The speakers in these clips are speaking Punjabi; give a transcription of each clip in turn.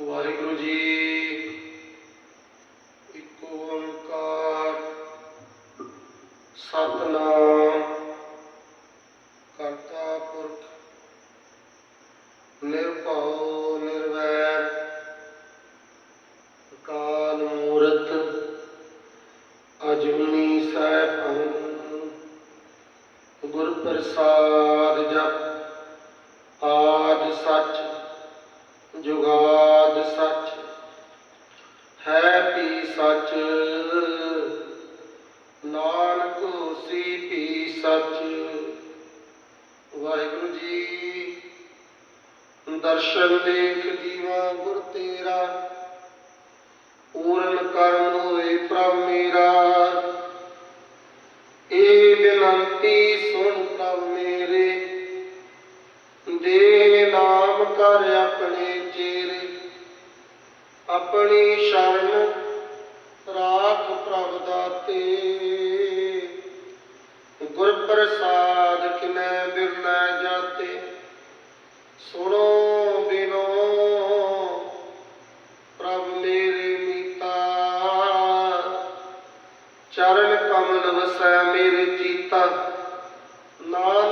ਵਾਹਿਗੁਰੂ ਜੀ ਇੱਕ ਓੰਕਾਰ ਸਤਨਾਮ ਕਰਤਾ ਪੁਰਖ ਨਿਰਭਉ ਨਿਰਵੈਰ ਅਕਾਲ ਮੂਰਤ ਅਜੂਨੀ ਸੈਭੰ ਪ੍ਰਸਾਦ ਜਪ, ਆਦ ਸੱਚ, ਜੁਗਾਦ ਸੱਚ। ਹੈ ਪੀ ਸੱਚ, ਨਾਨਕ ਹੋਸੀ ਪੀ ਸੱਚ। ਵਾਹਿਗੁਰੂ ਜੀ, ਦਰਸ਼ਨ ਦੇਖ ਜੀਵਾ ਗੁਰ ਤੇਰਾ। ਪੂਰਨ ਕਰਨ ਹੋਏ ਪ੍ਰਭ ਮੇਰਾ। ਏ ਬਿਨੰਤੀ ਮੇਰੇ। ਦੇ ਨਾਮ ਕਰ ਆਪਣੇ ਚੇਰੇ। ਆਪਣੀ ਸ਼ਰਨ ਰਾਖ ਪ੍ਰਭ ਦਾਤੇ ਗੁਰ ਪ੍ਰਸਾਦ ਕਿਨੈ ਬਿਰਨਾ ਜਾਤੇ। ਸੁਣੋ ਬਿਨੋ, ਪ੍ਰਭ ਮੇਰੇ ਮੀਤਾ। ਚਰਨ ਕਮਲ ਵਸੈ ਮੇਰੇ ਚੀਤਾ।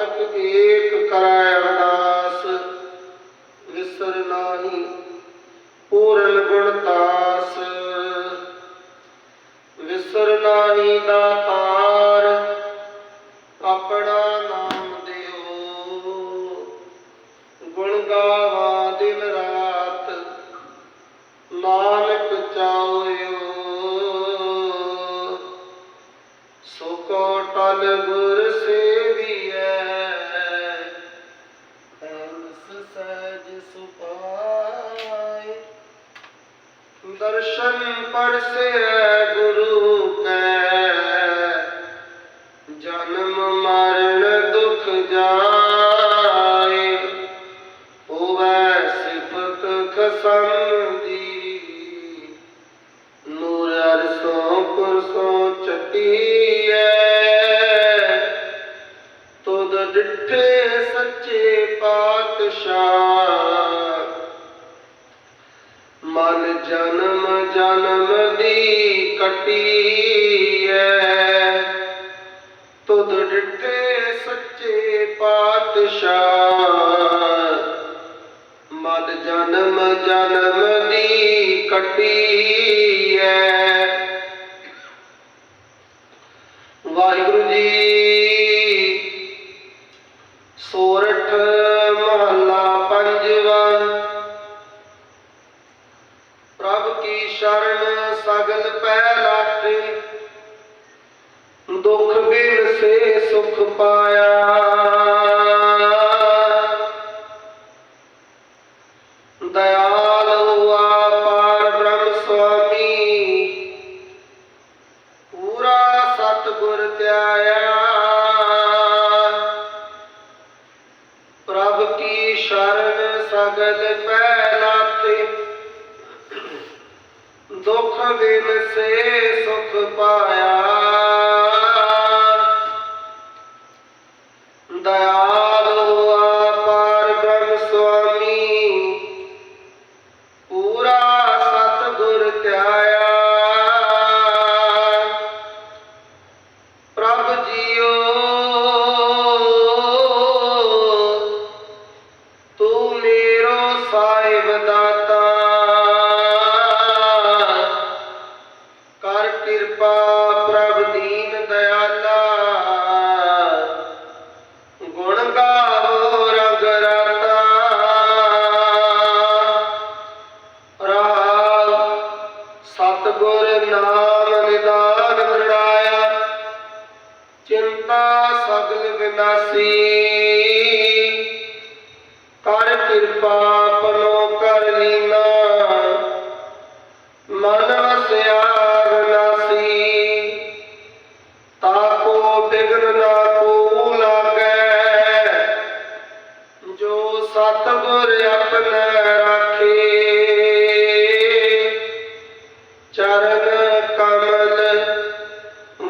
ਨਾਨਕ ਏਕ ਕਰੈ ਦਰਸ਼ਨ ਪਰਸੇ ਗੁਰੂ ਕੈ। ਜਨਮ ਮਰਨ ਦੁਖ ਜਾਏ ਹੋਵੈ ਸਿਫਤ ਖਸਮ ਦੀ ਕਟੀਐ ਤੁਧ ਡਿਠੇ ਸੱਚੇ ਪਾਤਸ਼ਾਹ। ਮਨ ਜਨਮ ਜਨਮ ਦੀ ਕਟੀਐ। ਵਾਹਿਗੁਰੂ ਜੀ ਸੋਰਠ ਸ਼ਰਨ ਪੈ ਲਾਠੇ ਦੁੱਖ ਬਿਨ ਸੇ ਸੁਖ ਪਾਇਆ। ਦੁਖ ਬਿਨ ਸੇ ਸੁਖ ਪਾਇਆ। ਕਰ ਕਿਰਪਾ ਪ੍ਰਭ ਦੀਨ ਦਇਆਲਾ। ਗੁਣ ਗਾਵੋ ਰਗ ਰਾਤਾ। ਰਾਗ ਸਤਿਗੁਰ ਨਾਮ ਨਿਦਾਨ ਦ੍ਰਿੜਾਇਆ ਚਿੰਤਾ ਸਗਲ ਵਿਨਾਸੀ।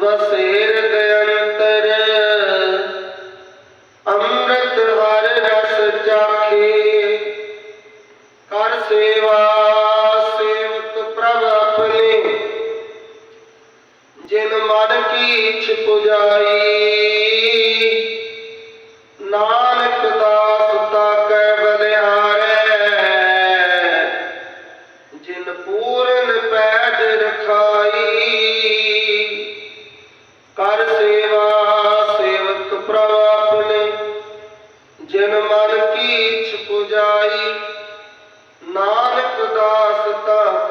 ਚਰਨ ਕਮਲ ਜਿਨ ਮਨ ਕੀਛ ਪੁਜਾਈ। ਨਾਨਕ ਦਾਸ ਤਾ